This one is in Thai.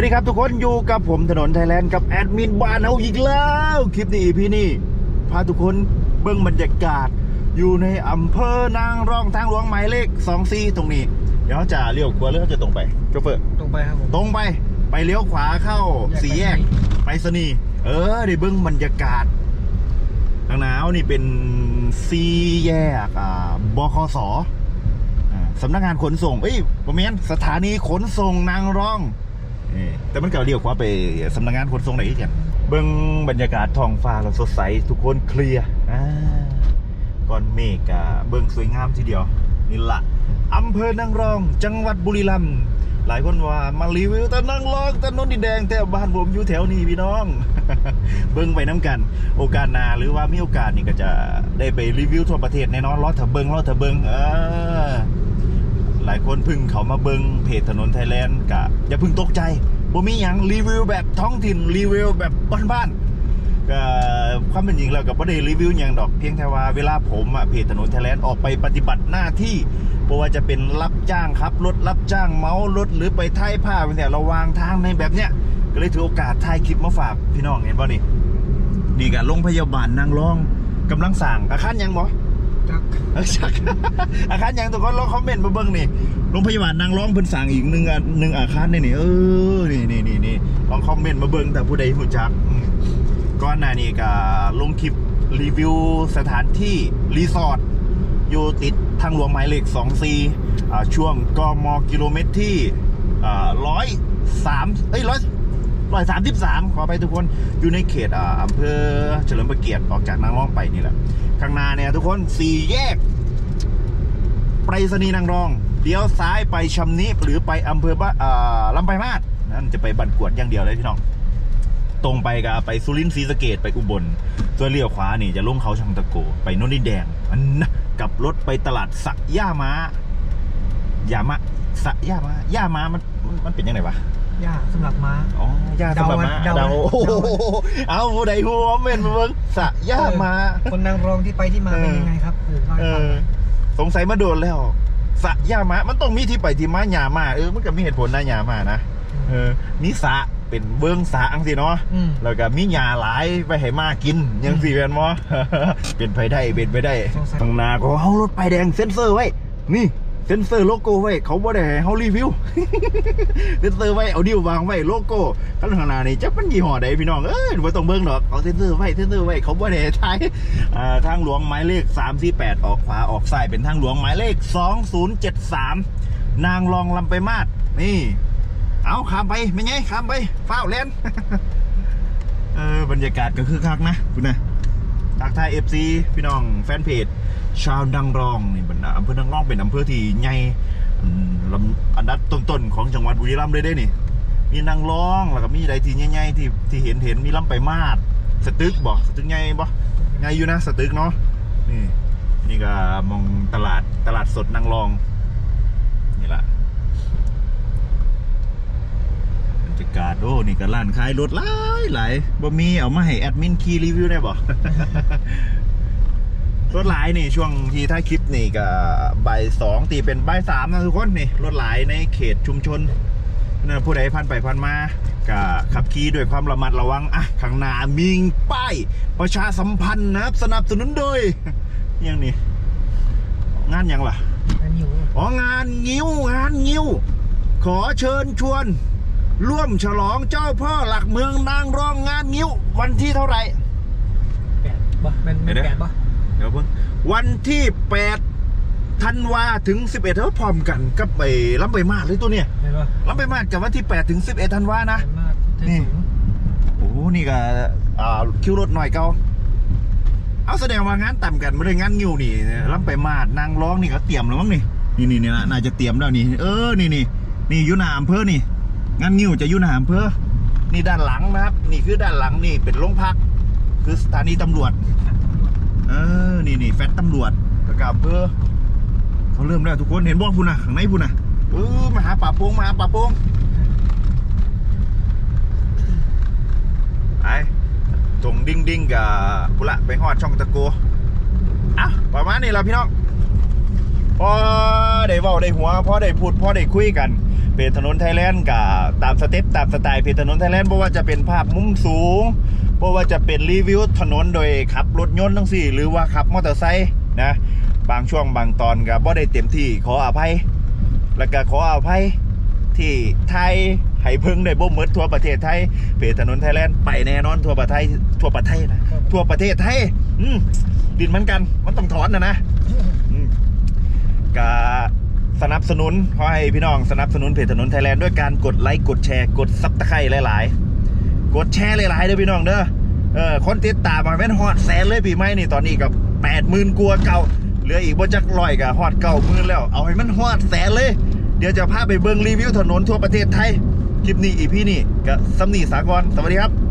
วัสดีครับทุกคนอยู่กับผมถนนไทยแลนด์กับแอดมินบ้านเอาอีกแล้ว คลิปนี้พี่นี่ พาทุกคนเบิ่งบรรยากาศ อยู่ในอำเภอนางรองทางหลวงหมายเลข2 4ตรงนี้ เดี๋ยวจะเลี้ยวขวาหรือจะตรงไปโชเฟอร์ตรงไปครับผมตรงไปไปเลี้ยวขวาเข้าแยกสี่แยกไปไปรษณีย์เออได้เบิ้งบรรยากาศทางหนาวนี่เป็นสี่แยกอ่าบคสอ่าสำนักงานขนส่งเอ้ยประเมนสถานีขนส่งนางรอง นี่แต่มันก็เรียกว่าไปสำนักงานขนส่งไหนกันเบิ้งบรรยากาศท้องฟ้าเราสดใสทุกคนเคลียร์อ่าก้อนเมฆอะเบิ้งสวยงามทีเดียวนี่ละอำเภอนางรอง จังหวัดบุรีรัมย์หลายคนว่ามารีวิวแต่นางรองแต่นนดินแดงแต่บ้านผมอยู่แถวนี้พี่น้อง เบิ้งไปน้ำกัน โอกาสนาหรือว่ามีโอกาสนี่ก็จะได้ไปรีวิวทั่วประเทศแน่นอนรอเถอะเบิ้งรอเถอะเบิ้งเออ ลายคนพึ่งเขามาเบิงเพจถนนไทยแลนด์กะอย่าพึ่งตกใจบ่มีหยังรีวิวแบบท้องถิ่นรีวิวแบบบ้านๆก็ความเป็นจริงแล้วกับบ่ได้รีวิวอย่างดอกเพียงแต่ว่าเวลาผมอะเพจถนนไทยแลนด์ออกไปปฏิบัติหน้าที่บ่ว่าจะเป็นรับจ้างครับรถรับจ้างเมารถหรือไปถ่ายภาพเนี่ยระวางทางในแบบเนี้ยก็เลยถือโอกาสถ่ายคลิปมาฝากพี่น้องเห็นป่ะนี่นี่ก็โรงพยาบาลนางรองกำลังสั่งอาคารยังบ่ จักเออชัก อาคารยังตัวก็ลองคอมเมนต์มาเบิ่งนี่โรงพยาบาลนางร้องเพิ่นสั่งอีกหนึ่งอันหนึ่งอาคารนี่นี่เออนี่นี่นี่นี่ลองคอมเมนต์มาเบิ่งแต่ผู้ใดรู้จักอืมก่อนหน้านี้ก็ลงคลิปรีวิวสถานที่รีสอร์ทอยู่ติดทางหลวงหมายเลข24อ่าช่วงกมกิโลเมตรที่อ่าร้อยสามเอ้ยร้อย ร้อยสามสิบสามขอไปทุกคนอยู่ในเขตอ่าอำเภอเฉลิมพระเกียรติออกจากนางร้องไปนี่แหละข้างหน้าเนี่ยทุกคนสี่แยกไปรษณีย์นางรองเลี้ยวซ้ายไปชำนิหรือไปอำเภอบ้านอ่าลำไปางมาศนั่นจะไปบันกวดอย่างเดียวเลยพี่น้องตรงไปก็ไปสุรินทร์ศรีสะเกดไปอุบลส่วนเลี้ยวขวานี่จะลงเขาชังตะโก ไปโนนดินแดงอันนะกับรถไปตลาดสักย่าม้ายามาสักย่าม้าย่าม้ามันมันมันเป็นยังไงวะ ย่าสำหรับม้า อ๋อย่าสำหรับม้าเดาเดาเดาโอ้โหเอาผู้ใดหัวเม่นมาเบิ่งสักย่าม้าคนนางรองที่ไปที่มาเป็นยังไงครับคือเล่าเอให้ฟังอหน่อยสงสัยมาโดนแล้ว สะยามามันต้องมีที่ไปที่มาหยามาเออมันก็มีเหตุผลนะหยามานะเออมีสระเป็นเบื้องสระอังสิเนาะอืมแล้วก็มีหยาหลายไปให้มากินยังสี่เป็นมอ เป็นไปได้เป็นไปได้ สงสัยทางหนาก็เฮารถไปายแดงเซ็นเซอร์ไว้ นี่ เซ็นเซอร์โลโก้ไว้เขาบ่ได้ให้เฮารีวิว เซ็นเซอร์ไว้เอาดิววางไว้โลโก้ข้างหน้านี่จักมันยี่ห้อใดพี่น้องเอ้ยบ่ต้องเบิ่งดอกเอาเซ็นเซอร์ไว้เซ็นเซอร์ไว้เขาบ่ได้ใช้อ่าทางหลวงหมายเลข348ออกขวาออกซ้ายเป็นทางหลวงหมายเลข 2073 นางรองลำไปมาดนี่ เอาข้ามไปไม่ไงข้ามไปฟ้าวเล่นเออบรรยากาศก็คือคักนะคุณนะ ทักทายเอฟซีพี่น้องแฟนเพจชาวดังรองนี่บรรดาอำเภอดังรองเป็นอำเภอที่ใหญ่ลำอันดับต้นๆของจังหวัดบุรีรัมย์เลยได้นี่ มีนางรองแล้วก็มีอะไรที่ใหญ่ๆที่ที่เห็นเห็นมีลำไปมาดสตึกบ่สตึกใหญ่บ่ใหญ่อยู่นะสตึกเนาะนี่นี่ก็มองตลาดตลาดสดนางรองนี่แหละบรรยากาศ โอ้นี่ก็ร้านขายรถหลายหลายบ่มีเอามาให้แอดมินคีรีวิวได้บ่ รถหลายนี่ช่วงที่ท้ายคลิปนี่ก็บ่ายสองตีเป็นบ่ายสามนะทุกคนนี่รถหลายในเขตชุมชนนะผู้ใดผ่านไปผ่านมาก็ขับขี่ด้วยความระมัดระวังอะข้างหน้ามีป้ายประชาสัมพันธ์นะครับ สนับสนุนโดยยังนี่งานหยังล่ะอันอยู่อ๋องานงิ้วงานงิ้วขอเชิญชวน ร่วมฉลองเจ้าพ่อหลักเมืองนางรองงานงิ้ว วันที่เท่าไหร่แปดบ่เป็นเป็นเดี๋ยวแปดบ่เดี๋ยวเพิ่งวันที่แปดธันวาถึงสิบเอ็ดเท่าพร้อมกันกับไปลำไปมาดเลยตัวเนี่ยเห็นป่ะลำไปมาดกับวันที่แปดถึงสิบเอ็ดธันวานะเป็นมากไทยนี่ สูงโอ้โหนี่ก็อ่าคิวรถหน่อยเก่าเอาแสดงว่างานต่ำกันไม่ได้งานงิ้วนี่ลำไปมาดนางร้องนี่ก็เตรียมแล้วมั้งนี่นี่นี่นี่นะน่าจะเตรียมแล้วนี่ เออนี่นี่นี่อยุนาอำเภอนี่ งานงิ้วจะอยุนาอำเภอนี่ด้านหลังนะครับ นี่คือด้านหลังนี่เป็นโรงพัก คือสถานีตำรวจ เออ นี่นี่แฟตตำรวจแล้วก็อำเภอเขาเริ่มแล้วทุกคนเห็นบ้องพุ่นนะข้างในพุ่นนะเออมาหาป่าโปงมาหาป่าโปงไอ้ตรงดิ้งดิ้งกับพุละไปหอดช่องตะโกอะประมาณนี้แหละพี่น้องพอได้เว้าได้หัวพอได้พูดพอได้คุยกัน ไปจถนนไทยแลนด์กับตามสเต็ปตามสไตล์เพจถนนไทยแลนด์เพราะว่าจะเป็นภาพมุมสูงเพราะว่าจะเป็นรีวิวถนนโดยขับรถยนต์ทั้งสี่ หรือว่าขับมอเตอร์ไซค์นะบางช่วงบางตอนก็บ่ได้เต็มที่ขออภัย แล้วก็ขออภัยที่ไทยให้เพิ่งได้บ่หมดทั่วประเทศไทยเพจถนนไทยแลนด์ไปแน่นอนทั่วประเทศทั่วประเทศนะทั่วประเทศไทยอืมดินเหมือนกันมันต้องถอนนะนะอืมก็ สนับสนุนขอให้พี่น้องสนับสนุนเพจถนนไทยแลนด์ด้วยการกดไลค์กดแชร์กดซับตะไคร้หลายๆ กดแชร์หลายๆเด้อพี่น้องเด้อเออคนติดตามมาแม่นฮอดแสนเลยปีใหม่นี่ตอนนี้กับแปดหมื่นกัวเก่าเหลืออีกบ่จักร้อยกับฮอดเก่าหมื่นแล้วเอาให้มันฮอดแสนเลย เดี๋ยวจะพาไปเบิ่งรีวิวถนนทั่วประเทศไทยคลิปนี้อีพี่นี่กับซัมนี่สากรสวัสดีครับ